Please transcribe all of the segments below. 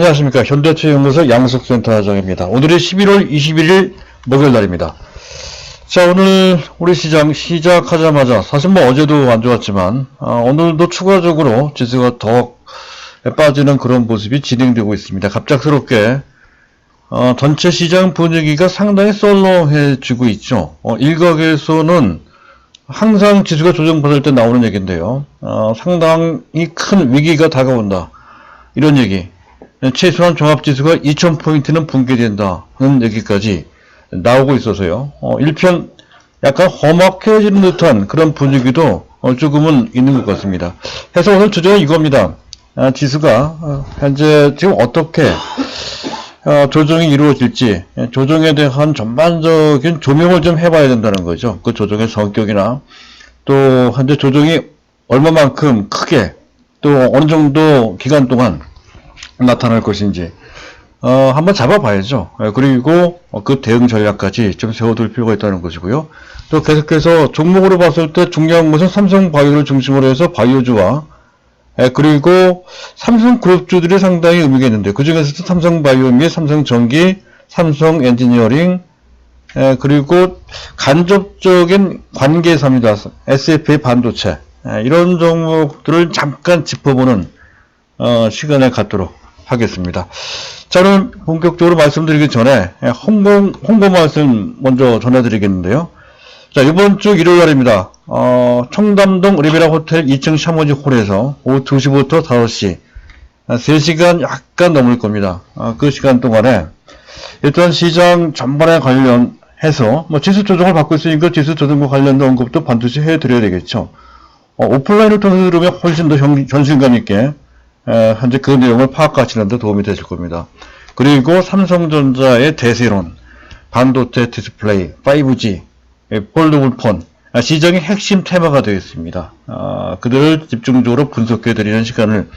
안녕하십니까. 현대체연구소 양석센터 장입니다. 오늘이 11월 21일 목요일 날입니다. 자, 오늘 우리 시장 시작하자마자 사실 뭐 어제도 안 좋았지만 어, 오늘도 추가적으로 지수가 더 빠지는 그런 모습이 진행되고 있습니다. 갑작스럽게 어, 전체 시장 분위기가 상당히 썰렁해지고 있죠. 어, 일각에서는 항상 지수가 조정받을 때 나오는 얘기인데요. 어, 상당히 큰 위기가 다가온다. 이런 얘기. 최소한 종합지수가 2000포인트는 붕괴된다는 얘기까지 나오고 있어서요. 어, 일편 약간 험악해지는 듯한 그런 분위기도 어, 조금은 있는 것 같습니다. 해서 오늘 주제는 이겁니다. 아, 지수가 어, 현재 지금 어떻게 어, 조정이 이루어질지 예, 조정에 대한 전반적인 조명을 좀 해봐야 된다는 거죠. 그 조정의 성격이나 또 현재 조정이 얼마만큼 크게 또 어느 정도 기간 동안 나타날 것인지 어, 한번 잡아봐야죠. 예, 그리고 어, 그 대응 전략까지 좀 세워둘 필요가 있다는 것이고요. 또 계속해서 종목으로 봤을 때 중요한 것은 삼성바이오를 중심으로 해서 바이오주와 예, 그리고 삼성그룹주들이 상당히 의미가 있는데 그 중에서도 삼성바이오 및 삼성전기, 삼성엔지니어링 예, 그리고 간접적인 관계사입니다. SFA 반도체 예, 이런 종목들을 잠깐 짚어보는 어, 시간을 갖도록 하겠습니다. 저는 본격적으로 말씀드리기 전에 예, 홍보, 홍보 말씀 먼저 전해드리겠는데요. 자, 이번 주 일요일 날입니다. 어, 청담동 리베라 호텔 2층 샤머지 홀에서 오후 2시부터 5시, 3시간 약간 넘을 겁니다. 어, 그 시간 동안에 일단 시장 전반에 관련해서 뭐 지수 조정을 받고 있으니까 지수 조정과 관련된 언급도 반드시 해드려야 되겠죠. 어, 오프라인을 통해서 들으면 훨씬 더 현, 현실감 있게 에, 현재 그 내용을 파악하시는 데 도움이 되실 겁니다. 그리고 삼성전자의 대세론, 반도체 디스플레이, 5G, 예, 폴더블폰, 아, 시장의 핵심 테마가 되어 있습니다. 아, 그들을 집중적으로 분석해 드리는 시간을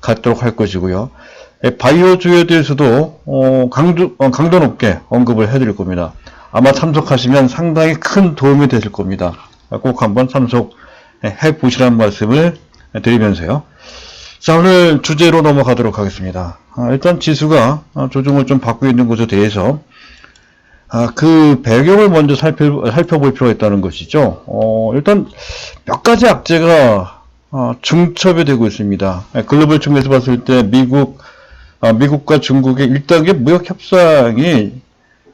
갖도록 할 것이고요. 예, 바이오주에 대해서도 어, 강도, 어, 강도 높게 언급을 해 드릴 겁니다. 아마 참석하시면 상당히 큰 도움이 되실 겁니다. 아, 꼭 한번 참석해 보시라는 말씀을 드리면서요. 자, 오늘 주제로 넘어가도록 하겠습니다. 아, 일단 지수가 아, 조정을 좀 받고 있는 것에 대해서 아, 그 배경을 먼저 살펴, 살펴볼 필요가 있다는 것이죠. 어, 일단 몇 가지 악재가 어, 중첩이 되고 있습니다. 예, 글로벌 측면에서 봤을 때 미국, 아, 미국과 중국의 1단계 무역 협상이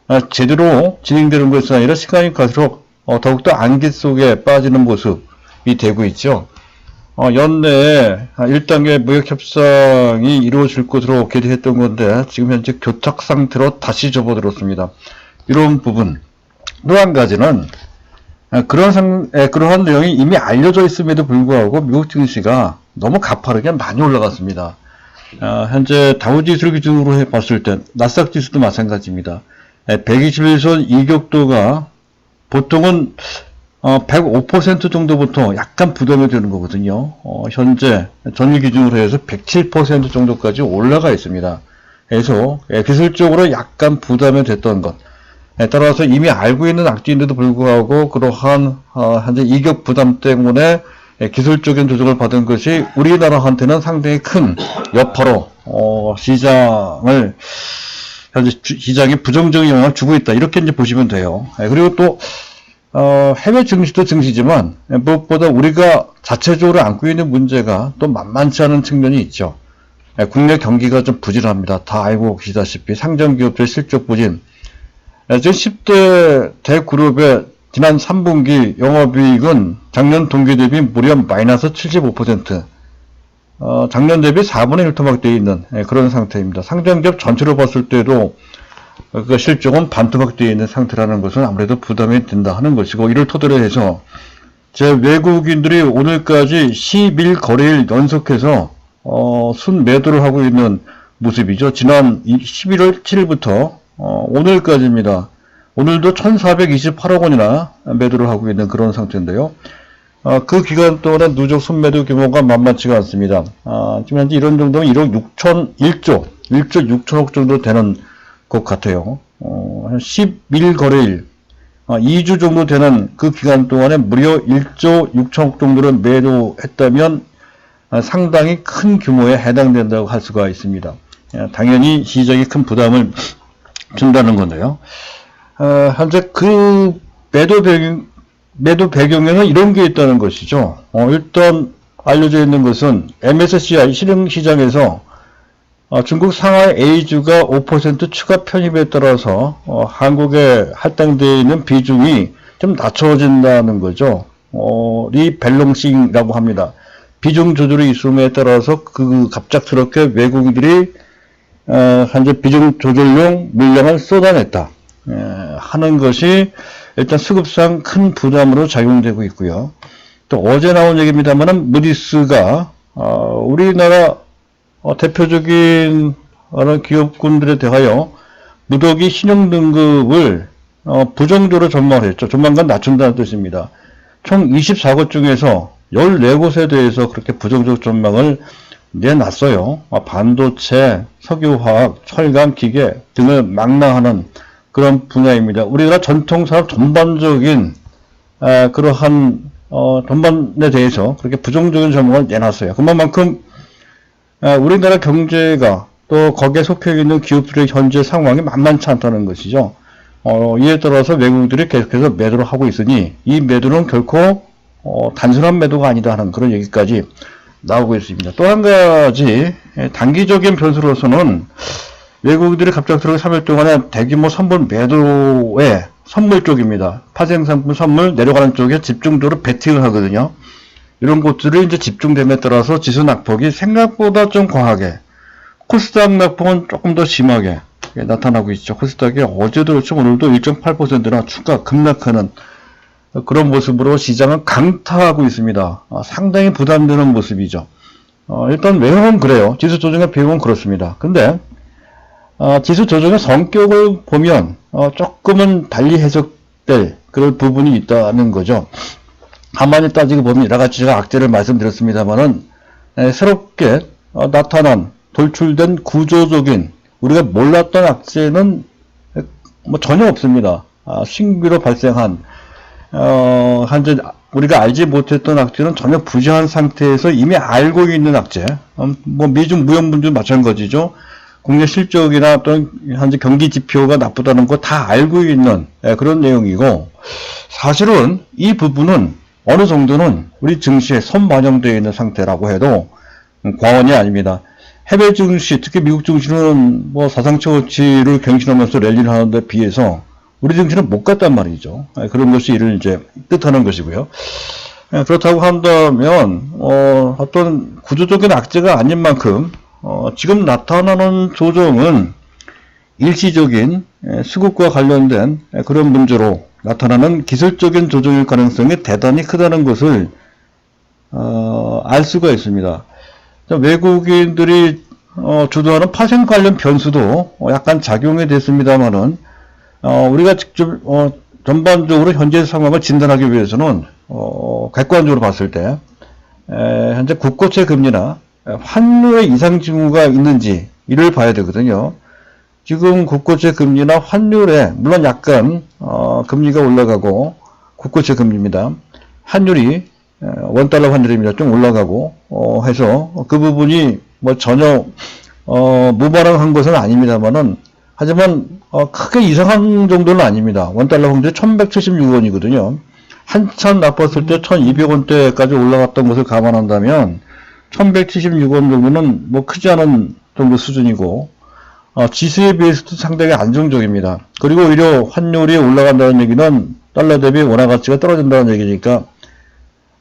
아, 제대로 진행되는 것이 아니라 시간이 갈수록 어, 더욱더 안개 속에 빠지는 모습이 되고 있죠. 어, 연내에 1단계 무역 협상이 이루어질 것으로 기대했던 건데 지금 현재 교착 상태로 다시 접어들었습니다. 이런 부분. 또 한 가지는 아, 그런 상, 에, 그러한 내용이 이미 알려져 있음에도 불구하고 미국 증시가 너무 가파르게 많이 올라갔습니다. 아, 현재 다우지수를 기준으로 해 봤을 때 나스닥 지수도 마찬가지입니다. 121선 이격도가 보통은 어, 105% 정도부터 약간 부담이 되는 거거든요. 어, 현재 전일 기준으로 해서 107% 정도까지 올라가 있습니다. 그래서 예, 기술적으로 약간 부담이 됐던 것. 에 따라서 이미 알고 있는 악재인데도 불구하고 그러한 어, 현재 이격 부담 때문에 예, 기술적인 조정을 받은 것이 우리나라한테는 상당히 큰 여파로 어, 시장을 현재 주- 시장에 부정적인 영향을 주고 있다 이렇게 이제 보시면 돼요. 예, 그리고 또 어, 해외 증시도 증시지만 예, 무엇보다 우리가 자체적으로 안고 있는 문제가 또 만만치 않은 측면이 있죠. 예, 국내 경기가 좀 부진합니다. 다 알고 계시다시피 상장기업들 실적 부진, 예, 지금 10대 대그룹의 지난 3분기 영업이익은 작년 동기 대비 무려 마이너스 75%, 어, 작년 대비 4분의 1 토막되어 있는 예, 그런 상태입니다. 상장기업 전체로 봤을 때도 어, 그 실적은 반토막되어 있는 상태라는 것은 아무래도 부담이 된다 하는 것이고 이를 토대로 해서 제 외국인들이 오늘까지 10일 거래일 연속해서 어, 순 매도를 하고 있는 모습이죠. 지난 11월 7일부터 어, 오늘까지입니다. 오늘도 1,428억 원이나 매도를 하고 있는 그런 상태인데요. 어, 그 기간 동안에 누적 순매도 규모가 만만치가 않습니다. 아, 지금 현재 이런 정도면 1억 6천, 1조, 1조 6천억 정도 되는 것 같아요. 어, 한 11 거래일, 아, 2주 정도 되는 그 기간 동안에 무려 1조 6천억 정도를 매도했다면 아, 상당히 큰 규모에 해당된다고 할 수가 있습니다. 예, 당연히 시장에 큰 부담을 준다는 건데요. 어, 현재 그 매도 배경, 매도 배경에는 이런 게 있다는 것이죠. 어, 일단 알려져 있는 것은 MSCI 실흥시장에서 어, 중국 상하이 A주가 5% 추가 편입에 따라서 어, 한국에 할당되어 있는 비중이 좀 낮춰진다는 거죠. 어, 리밸런싱이라고 합니다. 비중 조절이 있음에 따라서 그 갑작스럽게 외국인들이 어, 현재 비중 조절용 물량을 쏟아냈다 에, 하는 것이 일단 수급상 큰 부담으로 작용되고 있고요. 또 어제 나온 얘기입니다만은 무디스가 어, 우리나라 어, 대표적인 어느 기업군들에 대하여 무더기 신용등급을 어, 부정적으로 전망을 했죠. 조만간 낮춘다는 뜻입니다. 총 24곳 중에서 14곳에 대해서 그렇게 부정적 전망을 내놨어요. 아, 반도체, 석유화학, 철강, 기계 등을 망라하는 그런 분야입니다. 우리나라 전통산업 전반적인 아, 그러한 어, 전반에 대해서 그렇게 부정적인 전망을 내놨어요. 그만큼 아, 우리나라 경제가 또 거기에 속해 있는 기업들의 현재 상황이 만만치 않다는 것이죠. 어, 이에 따라서 외국인들이 계속해서 매도를 하고 있으니 이 매도는 결코 어, 단순한 매도가 아니다 하는 그런 얘기까지 나오고 있습니다. 또 한 가지 예, 단기적인 변수로서는 외국인들이 갑작스럽게 3일 동안에 대규모 선물 매도에 선물 쪽입니다. 파생상품 선물 내려가는 쪽에 집중적으로 베팅을 하거든요. 이런 곳들이 이제 집중됨에 따라서 지수 낙폭이 생각보다 좀 과하게 코스닥 낙폭은 조금 더 심하게 예, 나타나고 있죠. 코스닥이 어제도 그렇죠. 오늘도 1.8%나 추가 급락하는 그런 모습으로 시장은 강타하고 있습니다. 아, 상당히 부담되는 모습이죠. 어, 일단 외형은 그래요. 지수 조정의 비용은 그렇습니다. 근데 어, 지수 조정의 성격을 보면 어, 조금은 달리 해석될 그런 부분이 있다는 거죠. 가만히 따지고 보면 여러 가지 제가 악재를 말씀드렸습니다만은 에, 새롭게 어, 나타난 돌출된 구조적인 우리가 몰랐던 악재는 에, 뭐 전혀 없습니다. 아, 신규로 발생한 어, 현재 우리가 알지 못했던 악재는 전혀 부재한 상태에서 이미 알고 있는 악재, 음, 뭐 미중 무역 문제도 마찬가지죠. 국내 실적이나 또는 현재 경기 지표가 나쁘다는 거 다 알고 있는 예, 그런 내용이고 사실은 이 부분은 어느 정도는 우리 증시에 선반영되어 있는 상태라고 해도 음, 과언이 아닙니다. 해외 증시, 특히 미국 증시는 뭐 사상 최고치를 경신하면서 랠리를 하는데 비해서 우리 증시는 못 갔단 말이죠. 예, 그런 것이 이를 이제 뜻하는 것이고요. 예, 그렇다고 한다면 어, 어떤 구조적인 악재가 아닌 만큼 어, 지금 나타나는 조정은 일시적인 예, 수급과 관련된 예, 그런 문제로 나타나는 기술적인 조정일 가능성이 대단히 크다는 것을 어, 알 수가 있습니다. 자, 외국인들이 어, 주도하는 파생 관련 변수도 어, 약간 작용이 됐습니다만은 어, 우리가 직접 어, 전반적으로 현재 상황을 진단하기 위해서는 어, 객관적으로 봤을 때 에, 현재 국고채 금리나 환율의 이상 징후가 있는지 이를 봐야 되거든요. 지금 국고채 금리나 환율에 물론 약간 어, 금리가 올라가고 국고채 금리입니다. 환율이 에, 원달러 환율입니다. 좀 올라가고 어, 해서 그 부분이 뭐 전혀 어, 무발항한 것은 아닙니다만은 하지만 어, 크게 이상한 정도는 아닙니다. 원달러 환율이 1176원이거든요. 한참 나빴을 때 1200원대까지 올라갔던 것을 감안한다면 1176원 정도는 뭐 크지 않은 정도 수준이고 어, 지수에 비해서도 상당히 안정적입니다. 그리고 오히려 환율이 올라간다는 얘기는 달러 대비 원화 가치가 떨어진다는 얘기니까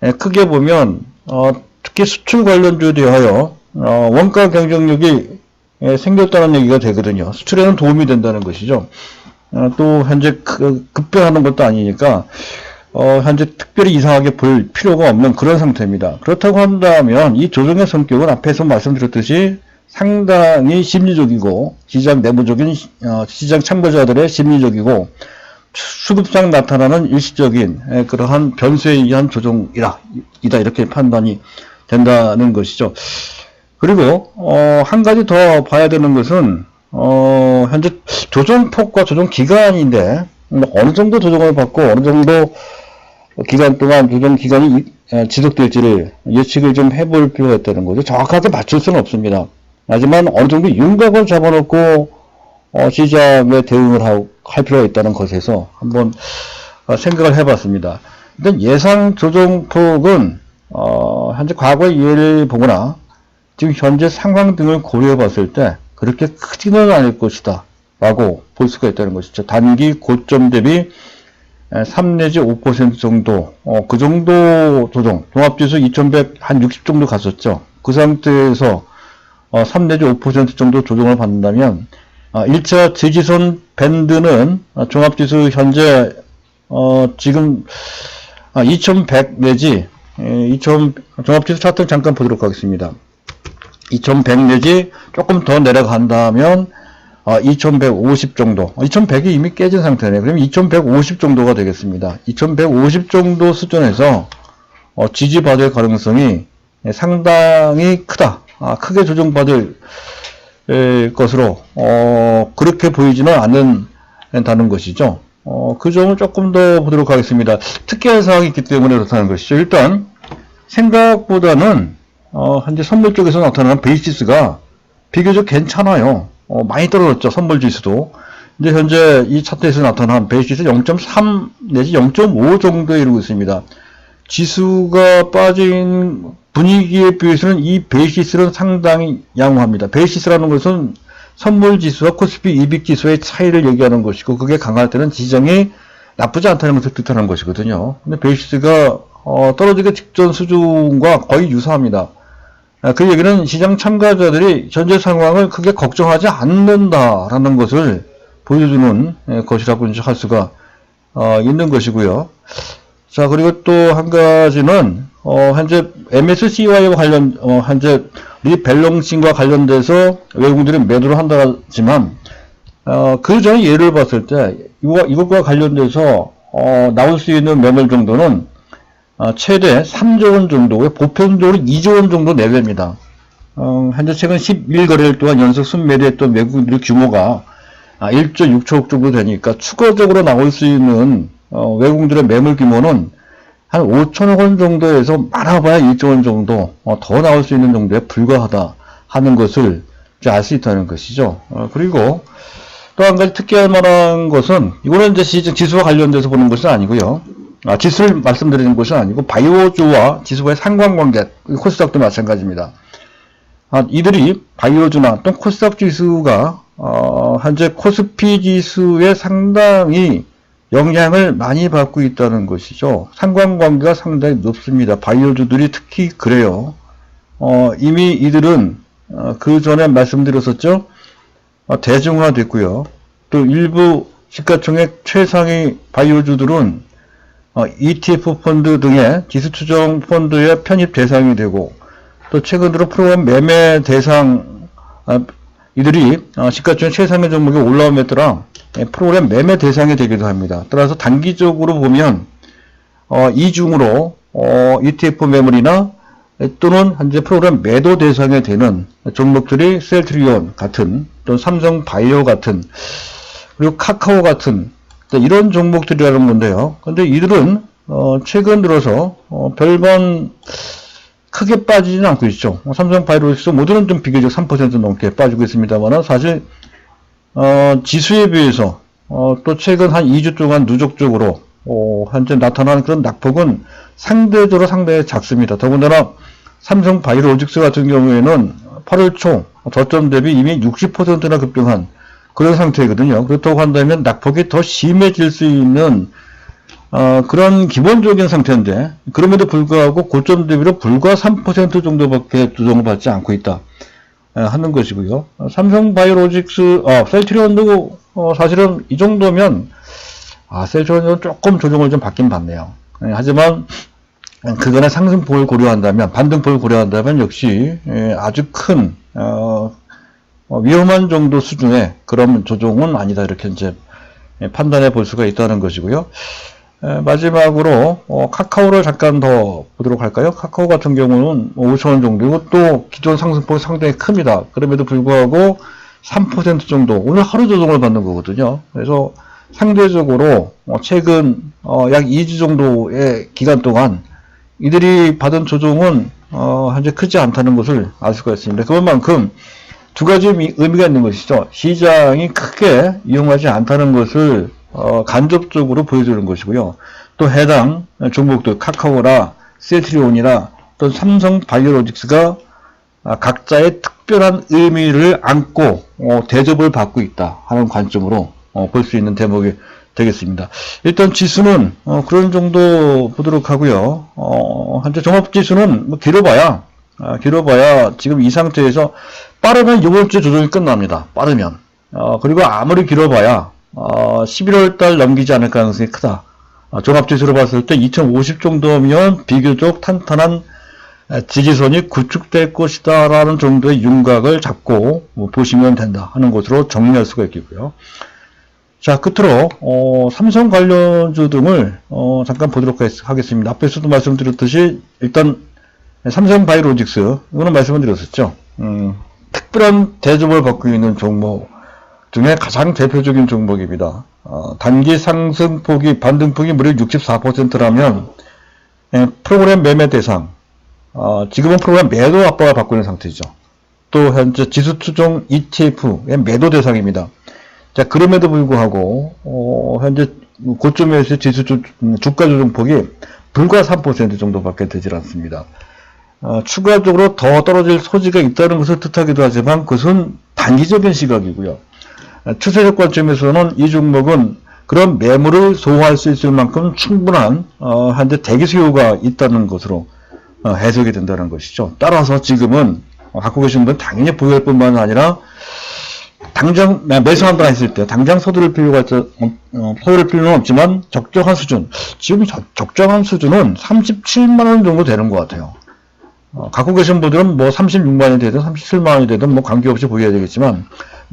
예, 크게 보면 어, 특히 수출 관련주에 대하여 어, 원가 경쟁력이 예, 생겼다는 얘기가 되거든요. 수출에는 도움이 된다는 것이죠. 어, 또 현재 그, 급변하는 것도 아니니까 어, 현재 특별히 이상하게 볼 필요가 없는 그런 상태입니다. 그렇다고 한다면 이 조정의 성격은 앞에서 말씀드렸듯이 상당히 심리적이고 시장 내부적인 어, 시장 참가자들의 심리적이고 수급상 나타나는 일시적인 에, 그러한 변수에 의한 조정이다 이다 이렇게 판단이 된다는 것이죠. 그리고 어, 한 가지 더 봐야 되는 것은 어, 현재 조정폭과 조정 기간인데 뭐 어느 정도 조정을 받고 어느 정도 기간 동안 조정 기간이 지속될지를 예측을 좀 해볼 필요가 있다는 거죠. 정확하게 맞출 수는 없습니다. 하지만 어느 정도 윤곽을 잡아놓고 어, 시장에 대응을 하- 할 필요가 있다는 것에서 한번 어, 생각을 해봤습니다. 일단 예상 조정 폭은 어, 현재 과거의 예를 보거나 지금 현재 상황 등을 고려해 봤을 때 그렇게 크지는 않을 것이다 라고 볼 수가 있다는 것이죠. 단기 고점 대비 3 내지 5% 정도, 어, 그 정도 조정, 종합지수 2100, 한 60 정도 갔었죠. 그 상태에서 어, 3 내지 5% 정도 조정을 받는다면, 어, 1차 지지선 밴드는 어, 종합지수 현재, 어, 지금, 아, 2100 내지, 에, 2000, 종합지수 차트 잠깐 보도록 하겠습니다. 2100 내지 조금 더 내려간다면, 어, 2150 정도. 2100이 이미 깨진 상태네요. 그럼 2150 정도가 되겠습니다. 2150 정도 수준에서 어, 지지받을 가능성이 상당히 크다. 아, 크게 조정받을 에, 것으로 어, 그렇게 보이지는 않는다는 것이죠. 어, 그 점을 조금 더 보도록 하겠습니다. 특이한 사항이 있기 때문에 그렇다는 것이죠. 일단 생각보다는 어, 현재 선물 쪽에서 나타나는 베이시스가 비교적 괜찮아요. 어, 많이 떨어졌죠. 선물 지수도. 이제 현재 이 차트에서 나타난 베이시스 0.3 내지 0.5 정도에 이르고 있습니다. 지수가 빠진 분위기에 비해서는 이 베이시스는 상당히 양호합니다. 베이시스라는 것은 선물 지수와 코스피 200 지수의 차이를 얘기하는 것이고 그게 강할 때는 지정이 나쁘지 않다는 것을 뜻하는 것이거든요. 근데 베이시스가 어, 떨어지기 직전 수준과 거의 유사합니다. 아, 그 얘기는 시장 참가자들이 현재 상황을 크게 걱정하지 않는다라는 것을 보여주는 예, 것이라고 이제 할 수가 어, 있는 것이고요. 자, 그리고 또 한 가지는, 어, 현재 MSCI와 관련, 어, 현재 리밸런싱과 관련돼서 외국인들이 매도를 한다지만, 어, 그 전에 예를 봤을 때, 이거, 이것과 관련돼서, 어, 나올 수 있는 매물 정도는, 어, 최대 3조 원 정도의 보편적으로 2조 원 정도 내외입니다. 어, 현재 최근 11거래일 동안 연속 순매도했던 외국인들의 규모가 아, 1조 6천억 정도 되니까 추가적으로 나올 수 있는 어, 외국인들의 매물 규모는 한 5천억 원 정도에서 많아봐야 1조 원 정도 어, 더 나올 수 있는 정도에 불과하다 하는 것을 알 수 있다는 것이죠. 어, 그리고 또 한 가지 특이할 만한 것은 이거는 이제 지수와 관련돼서 보는 것은 아니고요. 아, 지수를 말씀드리는 것은 아니고 바이오주와 지수와의 상관관계 코스닥도 마찬가지입니다. 아, 이들이 바이오주나 또 코스닥 지수가 어, 현재 코스피 지수에 상당히 영향을 많이 받고 있다는 것이죠. 상관관계가 상당히 높습니다. 바이오주들이 특히 그래요. 어, 이미 이들은 어, 그 전에 말씀드렸었죠. 어, 대중화됐고요. 또 일부 시가총액 최상위 바이오주들은 어, ETF 펀드 등의 지수 추정 펀드의 편입 대상이 되고 또 최근 들어 프로그램 매매 대상 아, 이들이 어, 시가총액 최상위 종목이 올라옴에 따라 예, 프로그램 매매 대상이 되기도 합니다. 따라서 단기적으로 보면 어, 이중으로 어, ETF 매물이나 또는 현재 프로그램 매도 대상이 되는 종목들이 셀트리온 같은 또는 삼성 바이오 같은 그리고 카카오 같은 이런 종목들이라는 건데요. 근데 이들은 어, 최근 들어서 어, 별반 크게 빠지지는 않고 있죠. 뭐 삼성 바이오로스 모두는 좀 비교적 3% 넘게 빠지고 있습니다만 사실 어, 지수에 비해서 어, 또 최근 한 2주 동안 누적적으로 어, 현재 나타나는 그런 낙폭은 상대적으로 상당히 작습니다. 더군다나 삼성 바이오로직스 같은 경우에는 8월 초 저점 대비 이미 60%나 급등한 그런 상태거든요. 그렇다고 한다면 낙폭이 더 심해질 수 있는 어, 그런 기본적인 상태인데 그럼에도 불구하고 고점 대비로 불과 3% 정도밖에 조정을 받지 않고 있다 에, 하는 것이고요. 어, 삼성 바이오로직스, 어, 셀트리온도 어, 사실은 이 정도면 아, 셀트리온은 조금 조정을 좀 받긴 받네요. 에, 하지만 그간의 상승폭을 고려한다면 반등폭을 고려한다면 역시 에, 아주 큰 어, 어, 위험한 정도 수준의 그런 조정은 아니다 이렇게 이제 예, 판단해 볼 수가 있다는 것이고요. 에, 마지막으로 어, 카카오를 잠깐 더 보도록 할까요? 카카오 같은 경우는 5천원 정도고 또 기존 상승폭이 상당히 큽니다. 그럼에도 불구하고 3% 정도 오늘 하루 조정을 받는 거거든요. 그래서 상대적으로 어, 최근 어, 약 2주 정도의 기간 동안 이들이 받은 조정은 어, 현재 크지 않다는 것을 알 수가 있습니다. 그것만큼 두 가지 의미- 의미가 있는 것이죠. 시장이 크게 이용하지 않다는 것을 어, 간접적으로 보여주는 것이고요. 또 해당 종목들 카카오라 세트리온이라 또 삼성 바이오로직스가 아, 각자의 특별한 의미를 안고 어, 대접을 받고 있다 하는 관점으로 볼수 있는 대목이 되겠습니다. 일단 지수는 어, 그런 정도 보도록 하고요. 어, 현재 종합지수는 뭐 길어봐야 아, 길어봐야 지금 이 상태에서 빠르면 이번 주 조정이 끝납니다. 빠르면 어, 그리고 아무리 길어봐야 어, 11월 달 넘기지 않을 가능성이 크다. 아, 종합지수로 봤을 때 2050 정도면 비교적 탄탄한 에, 지지선이 구축될 것이다 라는 정도의 윤곽을 잡고 뭐 보시면 된다 하는 것으로 정리할 수가 있겠고요. 자, 끝으로 어, 삼성 관련주 등을 어, 잠깐 보도록 하겠- 하겠습니다. 앞에서도 말씀드렸듯이 일단 삼성 바이오로직스 이거는 말씀을 드렸었죠. 음, 특별한 대접을 받고 있는 종목 중에 가장 대표적인 종목입니다. 어, 단기 상승폭이 반등폭이 무려 64%라면 예, 프로그램 매매 대상 어, 지금은 프로그램 매도 압박을 받고 있는 상태죠. 또 현재 지수 추종 ETF의 매도 대상입니다. 자, 그럼에도 불구하고, 어, 현재 고점에서 지수 주, 음, 주가 조정폭이 불과 3% 정도밖에 되질 않습니다. 어, 추가적으로 더 떨어질 소지가 있다는 것을 뜻하기도 하지만 그것은 단기적인 시각이고요. 어, 추세적 관점에서는 이 종목은 그런 매물을 소화할 수 있을 만큼 충분한 어, 현재 대기 수요가 있다는 것으로 어, 해석이 된다는 것이죠. 따라서 지금은 어, 갖고 계신 분은 당연히 보유할 뿐만 아니라 당장 매- 매수한다 했을 때 당장 서두를 필요가 있, 어, 어, 서두를 필요는 없지만 적정한 수준 지금 적- 적정한 수준은 37만 원 정도 되는 것 같아요. 어, 갖고 계신 분들은 뭐 36만 원이 되든 37만 원이 되든 뭐 관계없이 보여야 되겠지만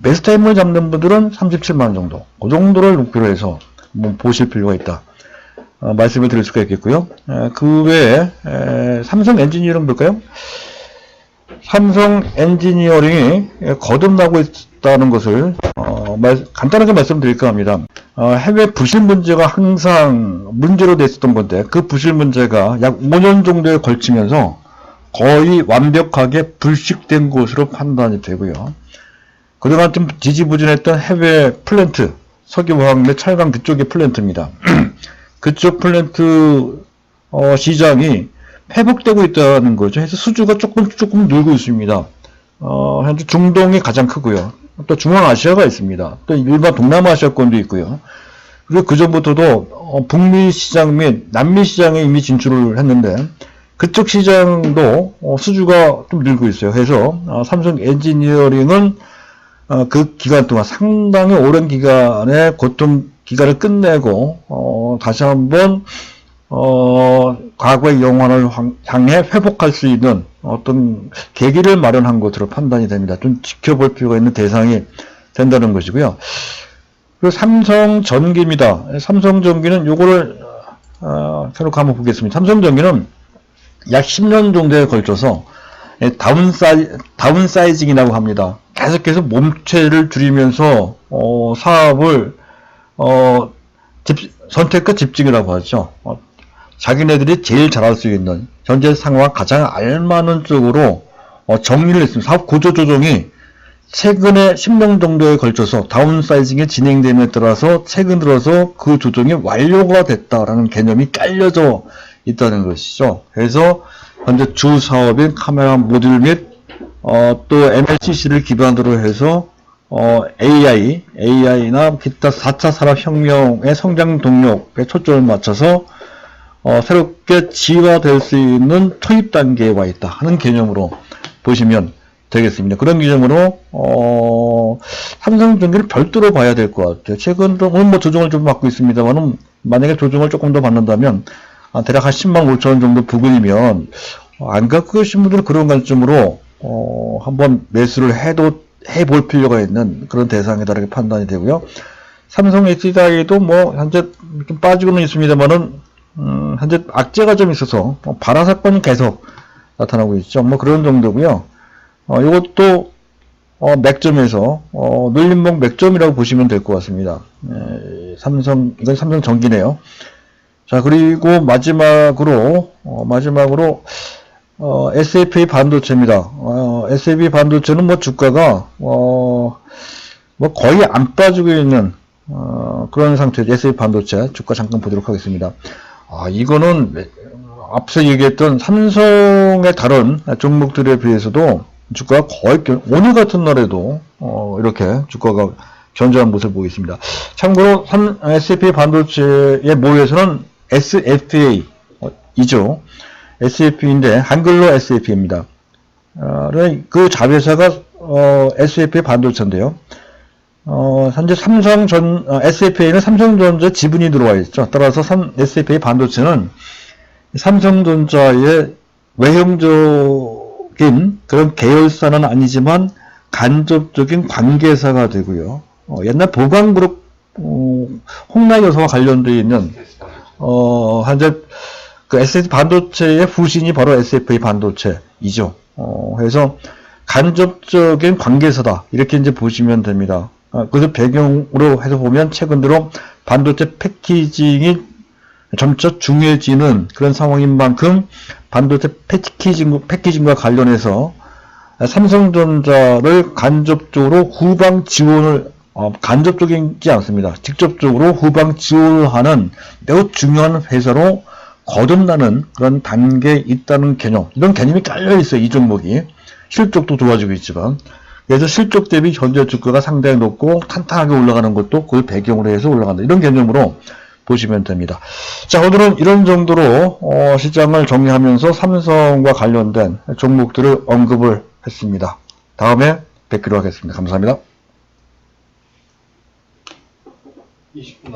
매수 타임을 잡는 분들은 37만 원 정도 그 정도를 목표로 해서 뭐 보실 필요가 있다. 어, 말씀을 드릴 수가 있겠고요. 에, 그 외에 에, 삼성 엔지니어링 볼까요? 삼성 엔지니어링이 거듭나고 있다는 것을 어, 말- 간단하게 말씀드릴까 합니다. 어, 해외 부실 문제가 항상 문제로 됐었던 건데 그 부실 문제가 약 5년 정도에 걸치면서 거의 완벽하게 불식된 것으로 판단이 되고요. 그동안 좀 지지부진했던 해외 플랜트, 석유화학 및 철강 그쪽의 플랜트입니다. 그쪽 플랜트 어, 시장이 회복되고 있다는 거죠. 그래서 수주가 조금 조금 늘고 있습니다. 어, 현재 중동이 가장 크고요. 또 중앙아시아가 있습니다. 또 일반 동남아시아권도 있고요. 그리고 그 전부터도 어, 북미 시장 및 남미 시장에 이미 진출을 했는데 그쪽 시장도 어, 수주가 좀 늘고 있어요. 그래서 어, 삼성 엔지니어링은 어, 그 기간 동안 상당히 오랜 기간의 고통 기간을 끝내고 어, 다시 한번 어, 과거의 영환을 향- 향해 회복할 수 있는 어떤 계기를 마련한 것으로 판단이 됩니다. 좀 지켜볼 필요가 있는 대상이 된다는 것이고요. 그리고 삼성전기입니다. 삼성전기는 요거를 어, 새로 한번 보겠습니다. 삼성전기는 약 10년 정도에 걸쳐서 예, 다운사이, 다운사이징이라고 합니다. 계속해서 몸체를 줄이면서 어, 사업을 어, 집- 선택과 집중이라고 하죠. 어, 자기네들이 제일 잘할 수 있는 현재 상황 가장 알맞은 쪽으로 어, 정리를 했습니다. 사업 구조 조정이 최근에 10년 정도에 걸쳐서 다운사이징이 진행됨에 따라서 최근 들어서 그 조정이 완료가 됐다라는 개념이 깔려져 있다는 것이죠. 그래서 현재 주 사업인 카메라 모듈 및 어, 또 MLCC를 기반으로 해서 어, AI, AI나 기타 4차 산업혁명의 성장 동력에 초점을 맞춰서 어, 새롭게 지화될 수 있는 투입 단계에 와 있다 하는 개념으로 보시면 되겠습니다. 그런 개념으로 어, 삼성전기를 별도로 봐야 될 것 같아요. 최근 오늘 뭐 조정을 좀 받고 있습니다만은 만약에 조정을 조금 더 받는다면 아, 대략 한 10만 5천 원 정도 부근이면 어, 안 갖고 계신 분들은 그런 관점으로 어, 한번 매수를 해도 해볼 필요가 있는 그런 대상이다라고 판단이 되고요. 삼성 HDI도 뭐 현재 좀 빠지고는 있습니다만은 음, 현재 악재가 좀 있어서 뭐 발화 사건이 계속 나타나고 있죠. 뭐 그런 정도고요. 어, 이것도 어, 맥점에서 어, 눌림목 맥점이라고 보시면 될 것 같습니다. 에, 삼성 이건 삼성 전기네요. 자 그리고 마지막으로 어, 마지막으로 어, SFA 반도체입니다. 어, SFA 반도체는 뭐 주가가 어, 뭐 거의 안 빠지고 있는 어, 그런 상태죠. SFA 반도체 주가 잠깐 보도록 하겠습니다. 아, 이거는 앞서 얘기했던 삼성의 다른 종목들에 비해서도 주가가 거의 견- 오늘 같은 날에도 어, 이렇게 주가가 견조한 모습을 보이고 있습니다. 참고로 삼- SFA 반도체의 모여서는 SFA 어, 이죠. SF인데 한글로 SF입니다. 어, 그 자회사가 어, SFA 반도체인데요. 어, 현재 삼성전 어, SFA는 삼성전자 지분이 들어와 있죠. 따라서 삼, SFA 반도체는 삼성전자의 외형적인 그런 계열사는 아니지만 간접적인 관계사가 되고요. 어, 옛날 보강그룹 어, 홍라이여사와 관련되어 있는 어, 현재 그 SFA 반도체의 후신이 바로 SFA 반도체이죠. 어, 그래서 간접적인 관계사다. 이렇게 이제 보시면 됩니다. 아, 그래서 배경으로 해서 보면 최근 들어 반도체 패키징이 점차 중요해지는 그런 상황인 만큼 반도체 패키징, 패키징과 관련해서 삼성전자를 간접적으로 후방 지원을 어, 간접적이지 않습니다. 직접적으로 후방 지원을 하는 매우 중요한 회사로 거듭나는 그런 단계에 있다는 개념. 이런 개념이 깔려 있어요. 이 종목이. 실적도 좋아지고 있지만. 그래서 실적 대비 현재 주가가 상당히 높고 탄탄하게 올라가는 것도 그걸 배경으로 해서 올라간다. 이런 개념으로 보시면 됩니다. 자, 오늘은 이런 정도로 어, 시장을 정리하면서 삼성과 관련된 종목들을 언급을 했습니다. 다음에 뵙기로 하겠습니다. 감사합니다. 20분 남